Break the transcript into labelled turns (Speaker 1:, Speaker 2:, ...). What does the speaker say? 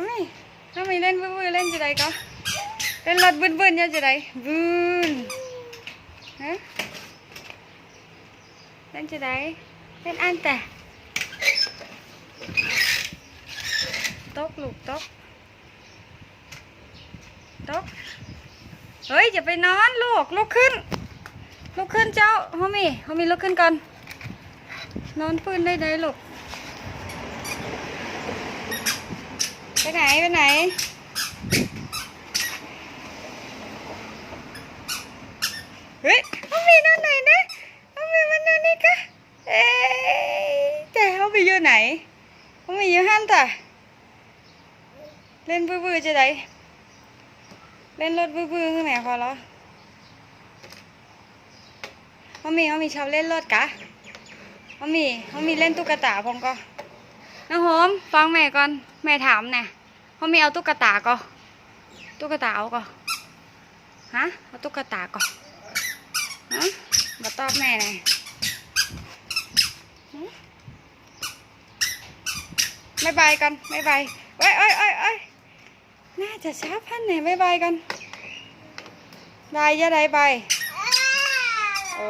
Speaker 1: ทำไมทำไมเล่นบื้อเล่นจะไดก็เล่นรถบึ้นเนี่ยจะไดบึ้นฮะเล่นจะไดเล่นอันแต่ตกลูกตกตกเฮ้ยอย่าไปนอนลูกลุกขึ้นลุกขึ้นเจ้าฮอมี่ฮอมี่ลุกขึ้นก่อนนอนพื้นได้ได้ลูก ไปไหน ไปไหน เฮ้ยเขามีนอนไหนนะเขามีมันนอนนี่กะเอ๊ะแต่เขาไปอยู่ไหนเขามีอยู่ห้านแต่เล่นบื้อๆจะได้เล่นรถบื้อๆคือแม่พอแล้วเขามีเขามีชอบเล่นรถกะเขามีเขามีเล่นตุ๊กตาพงก็น้องโฮมฟังแม่ก่อน แม่ถามแน่เขามีเอาตุ๊กตาก็ตุ๊กตาเอาก็ฮะเอาตุ๊กตาก็ฮะมาตอบแม่หน่อยหึบ๊ายบายกันบ๊ายบายเอ้ยเอ้ยเอ้ยเอ้ยน่าจะช้าพันเนี่ยบ๊ายบายกันบายอยะไดบายโอ้